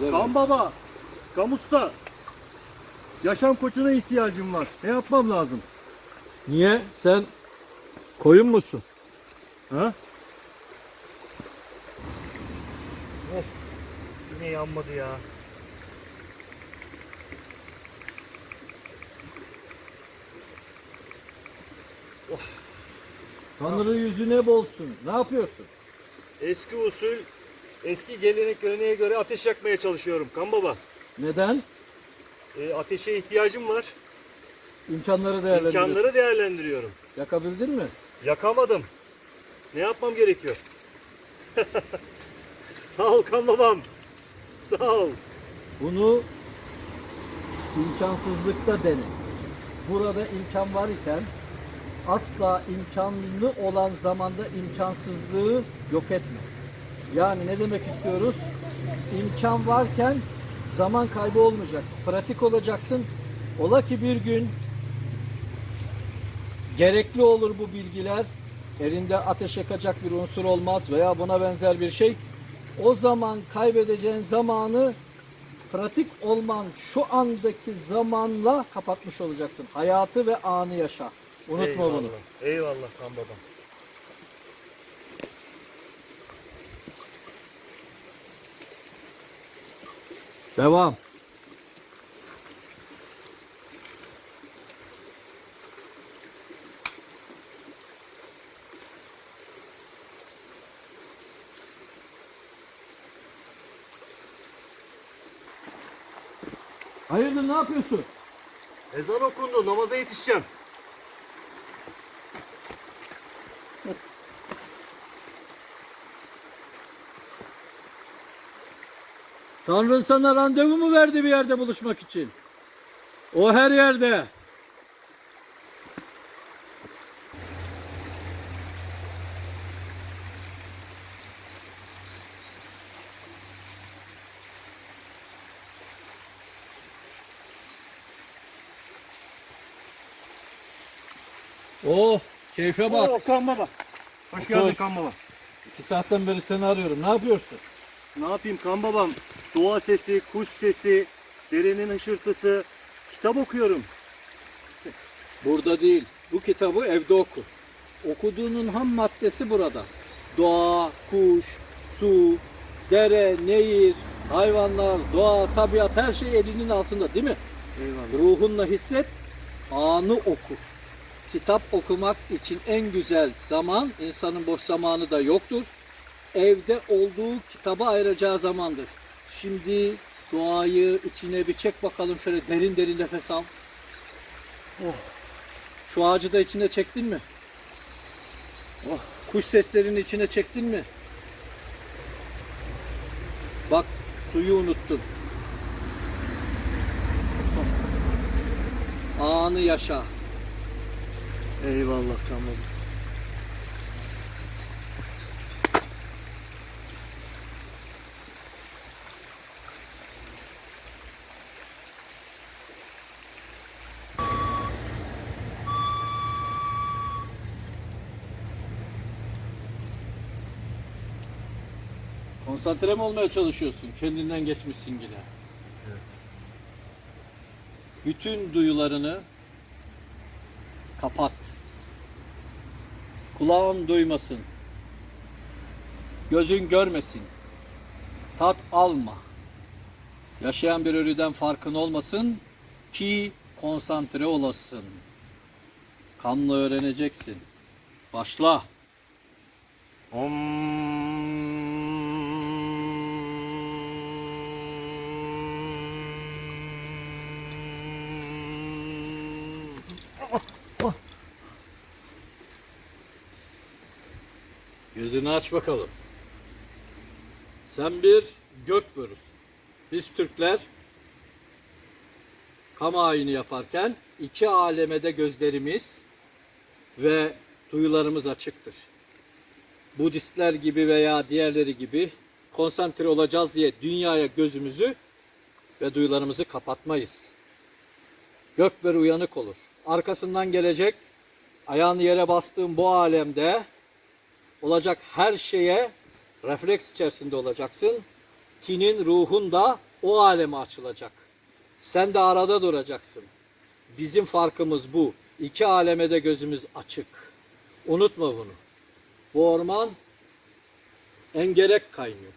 Kan baba, kamusta. Yaşam koçuna ihtiyacım var. Ne yapmam lazım? Niye? Sen koyun musun? Ha? Of. Yine yanmadı ya. Tanrı yüzüne bolsun. Ne yapıyorsun? Eski usul, eski gelenek göreneğe göre ateş yakmaya çalışıyorum kan baba. Neden? E, ateşe ihtiyacım var. İmkanları değerlendiriyorsun. İmkanları değerlendiriyorum. Yakabildin mi? Yakamadım. Ne yapmam gerekiyor? Sağ ol kan babam. Sağ ol. Bunu imkansızlıkta dene. Burada imkan var iken asla imkanlı olan zamanda imkansızlığı yok etme. Yani ne demek istiyoruz? İmkan varken zaman kaybı olmayacak. Pratik olacaksın. Ola ki bir gün gerekli olur bu bilgiler. Elinde ateş yakacak bir unsur olmaz veya buna benzer bir şey. O zaman kaybedeceğin zamanı pratik olman şu andaki zamanla kapatmış olacaksın. Hayatı ve anı yaşa. Unutma Eyvallah. bunu. Eyvallah kan babam. Devam. Hayırdır ne yapıyorsun? Ezan okundu. Namaza yetişeceğim. Tanrı sana randevu mu verdi bir yerde buluşmak için? O her yerde. Oh, keyfe bak. Oo, kan baba. Hoş geldin kan baba. İki saatten beri seni arıyorum. Ne yapıyorsun? Ne yapayım kan babam? Doğa sesi, kuş sesi, derenin hışırtısı. Kitap okuyorum. Burada değil. Bu kitabı evde oku. Okuduğunun ham maddesi burada. Doğa, kuş, su, dere, nehir, hayvanlar, doğa, tabiat her şey elinin altında değil mi? Eyvallah. Ruhunla hisset, anı oku. Kitap okumak için en güzel zaman, insanın boş zamanı da yoktur. Evde olduğu kitaba ayıracağı zamandır. Şimdi doğayı içine bir çek bakalım şöyle derin derin nefes al. Oh. Şu ağacı da içine çektin mi? Oh. Kuş seslerini içine çektin mi? Bak suyu unuttun. Anı yaşa. Eyvallah kan Konsantre mi olmaya çalışıyorsun? Kendinden geçmişsin yine. Evet. Bütün duyularını kapat. Kulağın duymasın. Gözün görmesin. Tat alma. Yaşayan bir ölüden farkın olmasın ki konsantre olasın. Kanla öğreneceksin. Başla. Gözünü aç bakalım. Sen bir gök börüsün. Biz Türkler kam ayini yaparken iki alemede gözlerimiz ve duyularımız açıktır. Budistler gibi veya diğerleri gibi konsantre olacağız diye dünyaya gözümüzü ve duyularımızı kapatmayız. Gökberi uyanık olur. Arkasından gelecek ayağını yere bastığın bu alemde olacak her şeye refleks içerisinde olacaksın. Tinin ruhun da o aleme açılacak. Sen de arada duracaksın. Bizim farkımız bu. İki aleme de gözümüz açık. Unutma bunu. Bu orman engerek kaynıyor.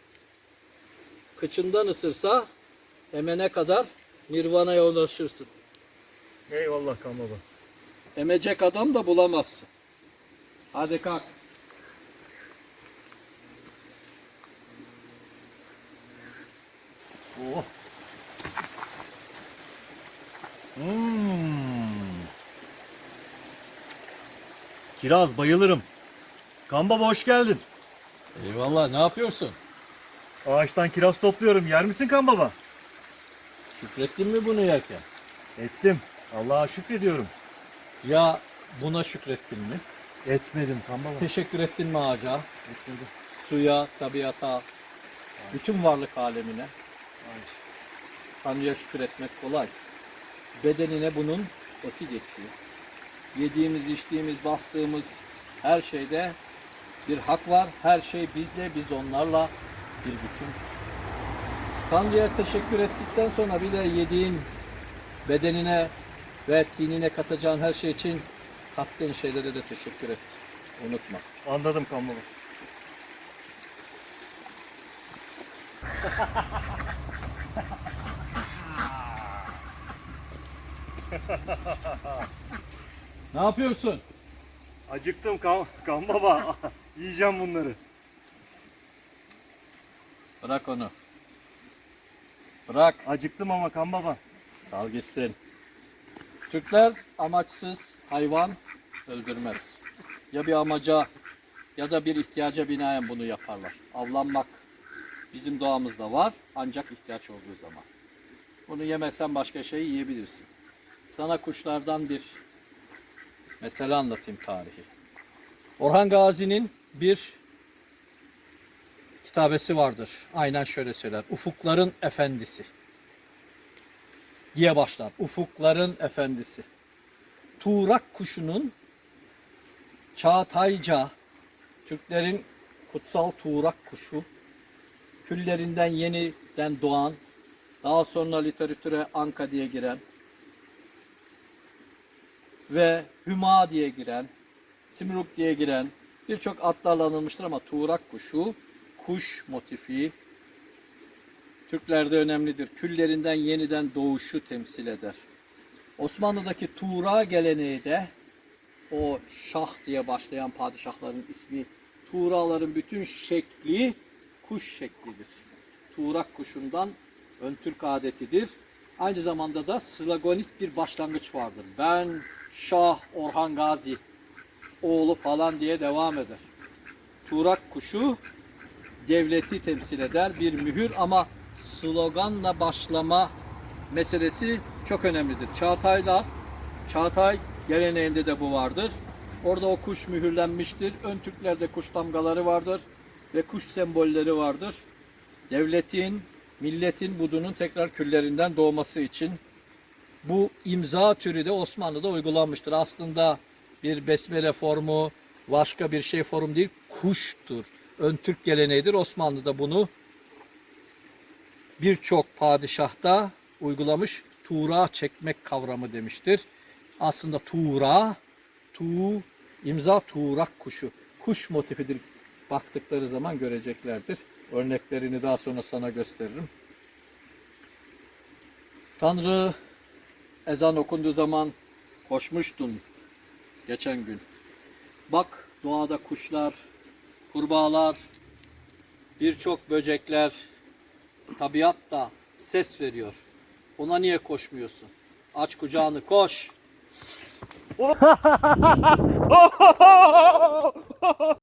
Kıçından ısırsa emene kadar nirvana'ya ulaşırsın. Eyvallah baba. Emecek adam da bulamazsın. Hadi kalk. Oh. Hmm. Kiraz bayılırım. Kan baba hoş geldin. Eyvallah ne yapıyorsun? Ağaçtan kiraz topluyorum. Yer misin kan baba? Şükrettin mi bunu yerken? Ettim. Allah'a şükrediyorum. Ya buna şükrettin mi? Etmedim kan baba. Teşekkür ettin mi ağaca, Etmedim. suya, tabiata, bütün varlık alemine? Tanrı'ya şükür etmek kolay. Bedenine bunun oti geçiyor. Yediğimiz, içtiğimiz, bastığımız her şeyde bir hak var. Her şey bizle, biz onlarla bir bütün. Tanrı'ya teşekkür ettikten sonra bir de yediğin bedenine ve tinine katacağın her şey için kattığın şeylere de teşekkür et. Unutma. Anladım kan baba. Ne yapıyorsun? Acıktım kan, kan baba. Yiyeceğim bunları. Bırak onu. Bırak. Acıktım ama kan baba. Sal gitsin. Türkler amaçsız hayvan öldürmez. Ya bir amaca ya da bir ihtiyaca binaen bunu yaparlar. Avlanmak bizim doğamızda var ancak ihtiyaç olduğu zaman. Bunu yemezsen başka şey yiyebilirsin. Sana kuşlardan bir mesele anlatayım tarihi. Orhan Gazi'nin bir kitabesi vardır. Aynen şöyle söyler. Ufukların Efendisi diye başlar. Ufukların efendisi. Tuğrak kuşunun Çağatayca Türklerin kutsal tuğrak kuşu küllerinden yeniden doğan daha sonra literatüre Anka diye giren ve Hüma diye giren Simruk diye giren birçok adlarla anılmıştır ama tuğrak kuşu kuş motifi Türklerde önemlidir. Küllerinden yeniden doğuşu temsil eder. Osmanlı'daki Tuğra geleneği de o şah diye başlayan padişahların ismi Tuğraların bütün şekli kuş şeklidir. Tuğrak kuşundan ön Türk adetidir. Aynı zamanda da sloganist bir başlangıç vardır. Ben Şah Orhan Gazi oğlu falan diye devam eder. Tuğrak kuşu devleti temsil eder bir mühür ama sloganla başlama meselesi çok önemlidir. Çağataylar, Çağatay geleneğinde de bu vardır. Orada o kuş mühürlenmiştir. Ön Türklerde kuş damgaları vardır ve kuş sembolleri vardır. Devletin, milletin budunun tekrar küllerinden doğması için bu imza türü de Osmanlı'da uygulanmıştır. Aslında bir besmele formu, başka bir şey form değil, kuştur. Ön Türk geleneğidir. Osmanlı'da bunu birçok padişahta uygulamış tuğra çekmek kavramı demiştir. Aslında tuğra, tu, imza tuğrak kuşu. Kuş motifidir. Baktıkları zaman göreceklerdir. Örneklerini daha sonra sana gösteririm. Tanrı ezan okunduğu zaman koşmuştun geçen gün. Bak doğada kuşlar, kurbağalar, birçok böcekler, tabiat da ses veriyor. Ona niye koşmuyorsun? Aç kucağını koş.